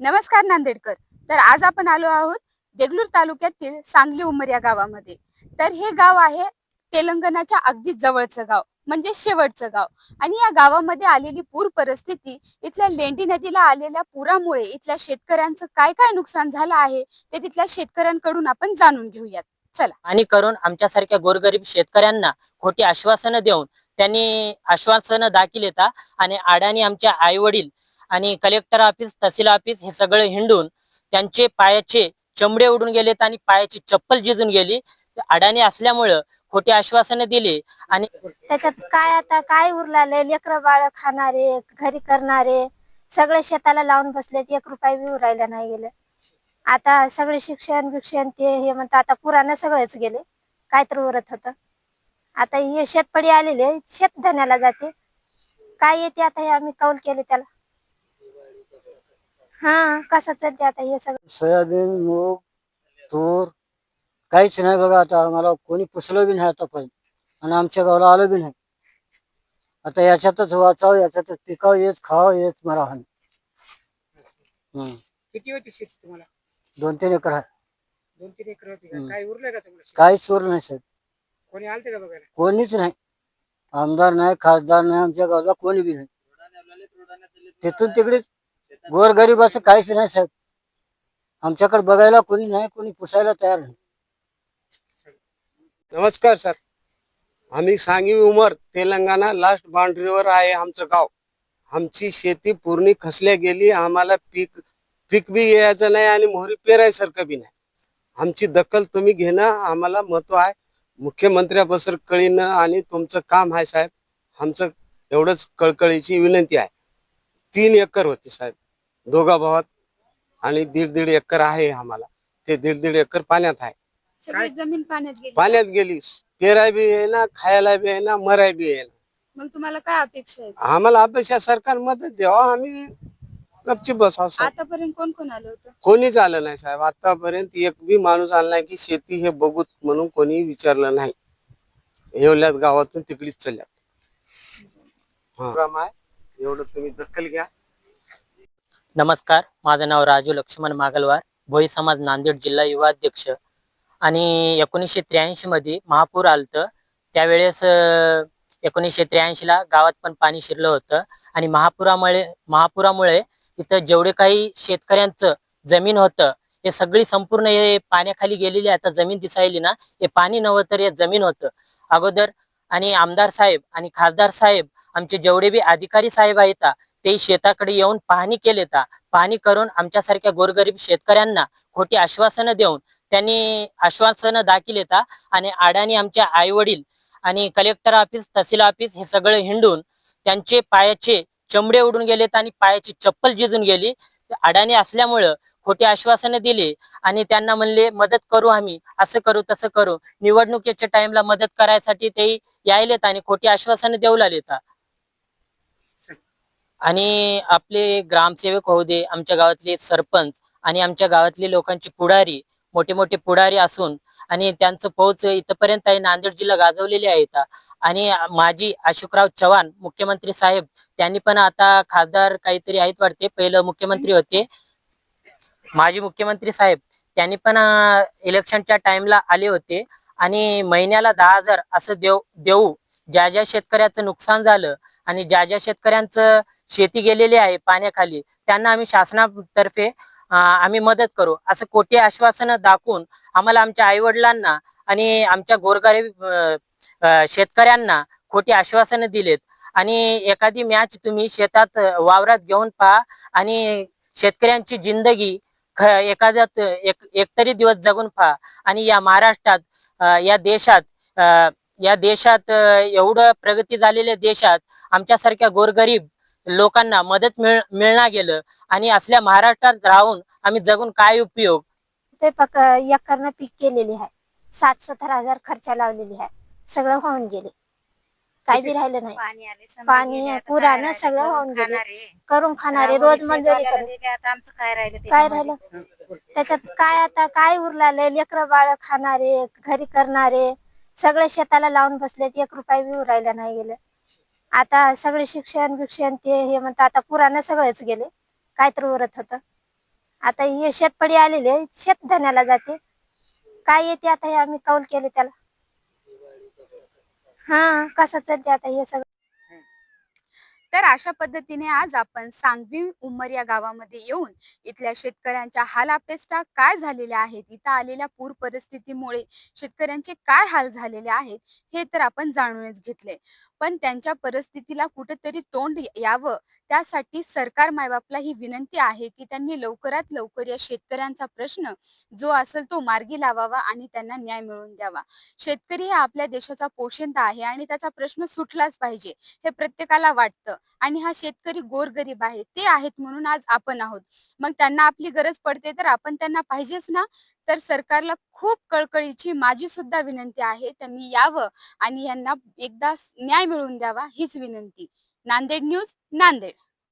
नमस्कार नांदेडकर. तर आज आपण आलो आहोत देगलूर तालुक्यातील सांगली उमर या गावामध्ये. तर हे गाव आहे तेलंगणाच्या अगदी जवळचं गाव म्हणजे शेवटचं गाव. आणि या गावामध्ये आलेली पूर परिस्थिती इथल्या लेंडी नदीला आलेल्या पुरामुळे इथल्या शेतकऱ्यांचं काय काय नुकसान झालं आहे ते तिथल्या शेतकऱ्यांकडून आपण जाणून घेऊयात. चला. आणि करून आमच्यासारख्या गोरगरीब शेतकऱ्यांना खोटी आश्वासनं देऊन त्यांनी आश्वासनं दाखील येतात आणि अडाणी आमच्या आई वडील आणि कलेक्टर ऑफिस तहसील ऑफिस हे सगळं हिंडून त्यांचे पायाचे चमडे उडून गेलेत आणि पायाची चप्पल जिजून गेली. अडाणी असल्यामुळं खोटे आश्वासनं दिली आणि त्याच्यात काय आता काय उरलाले? लेकर बाळ खाणारे घरी करणारे सगळे शेताला लावून बसले एक रुपया बी उरायला नाही गेलं. आता सगळे शिक्षण बिक्षण ते हे म्हणतात. आता पुरानं सगळेच गेले. काय तर उरत होत. आता हे शेतपडी आलेले शेतधण्याला जाते. काय येते आता हे आम्ही कौल केले त्याला? हा कसं चालते आता हे सगळं? सोयाबीन मूग तूर काहीच नाही बघा आता. आम्हाला कोणी पुसलं बी नाही आतापर्यंत. आणि आमच्या गावाला आलं बी नाही. आता याच्यातच वाचावं याच्यातच पिकावं हेच खावं हेच हम्म. किती होती शेती तुम्हाला? दोन तीन एकर आहे. दोन तीन एकर होती का? हम्म. काय उरलंय का तुम्हाला शेती? काहीच चोर नाही साहेब. कोणी आलते का बघायला? कोणीच नाही. आमदार नाही खासदार नाही आमच्या गावाला कोणी बी नाही. तिथून तिकडे गोरगरिबाचं काहीच नाही साहेब. आमच्याकडे बघायला कोणी नाही कोणी पुसायला तयार नाही. नमस्कार सर. आम्ही सांगी उमर तेलंगणा लास्ट बाउंड्रीवर आहे आमचं गाव. आमची शेती पूर्ण खसल्या गेली आम्हाला पीक पीक बी यायचं नाही आणि मोहरी पेरायसारखं बी नाही. आमची दखल तुम्ही घेणं आम्हाला महत्त्व आहे. मुख्यमंत्र्यापासून कळीनं आणि तुमचं काम आहे साहेब. आमचं एवढंच कळकळीची विनंती आहे. तीन एकर होती साहेब. दोघा भावात आणि दीड दीड एकर आहे आम्हाला. ते दीड दीड एकर पाण्यात आहे. सगळी जमीन पाण्यात गेली. पाण्यात गेली. पेराय बी आहे ना खायला बी आहे ना मराय बी आहे ना. मग तुम्हाला काय अपेक्षा आहे आम्हाला अपेक्षा सरकार मदत द्यावा आम्ही गपचीप बसावं साहेब. आतापर्यंत कोण कोण आलं होतं? कोणीच आलं नाही साहेब. आतापर्यंत एक बी माणूस आला नाही की शेती हे बघूत म्हणून कोणी विचारलं नाही. एवढ्याच गावातून तिकडीच चालल्या हा. आहे. एवढं तुम्ही दखल घ्या. नमस्कार माझं नाव राजू लक्ष्मण मागलवार भोई समाज नांदेड जिल्हा युवा अध्यक्ष. आणि एकोणीसशे त्र्याऐंशी मध्ये महापूर आलतं. त्यावेळेस एकोणीसशे त्र्याऐंशी ला गावात पण पाणी शिरलं होतं. आणि महापुरामुळे महापुरामुळे इथं जेवढे काही शेतकऱ्यांचं जमीन होतं हे सगळी संपूर्ण हे पाण्याखाली गेलेली आता जमीन दिसायली ना हे पाणी नव्हतं तर हे जमीन होतं. अगोदर आणि आमदार साहेब आणि खासदार साहेब आमचे जेवढे बी अधिकारी साहेब आहेत ते शेताकडे येऊन पाहणी केलेता. पाहणी करून आमच्यासारख्या गोरगरीब शेतकऱ्यांना खोटी आश्वासनं देऊन त्यांनी आश्वासनं दाखल येता आणि अडाणी आमच्या आई वडील आणि कलेक्टर ऑफिस तहसील ऑफिस हे सगळं हिंडून त्यांचे पायाचे चमडे उडून गेलेत आणि पायाची चप्पल जिजून गेली. अडाणी असल्यामुळं खोटी आश्वासनं दिली आणि त्यांना म्हणले मदत करू आम्ही. असं करू तसं करू. निवडणुकीच्या टाइमला मदत करायसाठी ते यायलेत आणि खोटी आश्वासनं देऊ लागलेत. आणि आपले ग्रामसेवक होऊ दे आमच्या गावातले सरपंच आणि आमच्या गावातले लोकांची पुढारी मोठे मोठे पुढारी असून आणि त्यांचं पोहोच इथपर्यंत आहे नांदेड जिल्हा गाजवलेले आहेत. आणि माजी अशोकराव चव्हाण मुख्यमंत्री साहेब त्यांनी पण आता खासदार काहीतरी आहेत वाटते पहिलं मुख्यमंत्री होते. माजी मुख्यमंत्री साहेब त्यांनी पण इलेक्शनच्या टाइमला आले होते. आणि महिन्याला दहा हजार असं देऊ देऊ ज्या ज्या शेतकऱ्याचं नुकसान झालं आणि ज्या ज्या शेतकऱ्यांचं शेती गेलेली आहे पाण्याखाली त्यांना आम्ही शासनातर्फे आम्ही मदत करू. असं कोटी आश्वासनं दाखवून आम्हाला आमच्या आईवडिलांना आणि आमच्या गोरगरीब शेतकऱ्यांना खोटी आश्वासनं दिलेत. आणि एखादी मॅच तुम्ही शेतात वावरात घेऊन पहा आणि शेतकऱ्यांची जिंदगी ख- एखाद्यात एक एकतरी दिवस जगून पहा. आणि या महाराष्ट्रात या देशात अं, या देशात एवढं प्रगती झालेल्या देशात आमच्यासारख्या गोरगरीब लोकांना मदत मिळ मिळणार गेलं. आणि असल्या महाराष्ट्रात राहून आम्ही जगून काय उपयोग? ते पक एकरनं पीक केलेली आहे. साठ सत्तर हजार खर्च लावलेली आहे. सगळं होऊन गेले. काय बी राहिलं नाही. पाणी पुरानं? सगळं करून होऊन गेले. खाणारे. करून खाणारे रोज मंजुरी काय राहिलं काय त्याच्यामध्ये? राहिलं? त्याच्यात काय आता काय उरलाले लेकर बाळ खाणारे घरी करणारे. सगळे शेताला लावून बसले एक रुपया बी उरायला नाही गेलं. आता सगळे शिक्षण बिक्षण ते हे म्हणतात आता पुरानं सगळेच गेले. काय तर उरत होतं. आता हे शेतपडी आलेले शेतधन्याला जाते. काय येते आता हे आम्ही कौल केले त्याला. हा कसं चालते आता हे सगळं? तर अशा पद्धतीने आज आपण सांगवी उमर या गावामध्ये येऊन इथल्या शेतकऱ्यांच्या हाल अपेष्टा काय झालेल्या आहेत इथं आलेल्या पूर परिस्थितीमुळे शेतकऱ्यांचे काय हाल झालेले आहेत हे तर आपण जाणूनच घेतले पण त्यांच्या परिस्थितीला कुठेतरी तोंड यावं. त्यासाठी सरकार मायबापला ही विनंती आहे की त्यांनी लवकरात लवकर या शेतकऱ्यांचा प्रश्न जो असेल तो मार्गी लावावा आणि त्यांना न्याय मिळवून द्यावा. शेतकरी हा आपल्या देशाचा पोशिंदा आहे आणि त्याचा प्रश्न सुटलाच पाहिजे हे प्रत्येकाला वाटतं. आणि हा शेतकरी गोरगरीब आहे ते आहेत म्हणून आज आपण आहोत. मग त्यांना आपली गरज पडते तर आपण त्यांना पाहिजेच ना? तर सरकारला खूप कळकळीची माझी सुद्धा विनंती आहे त्यांनी यावं आणि यांना एकदा न्याय मिळवून द्यावा हीच विनंती. नांदेड न्यूज नांदेड.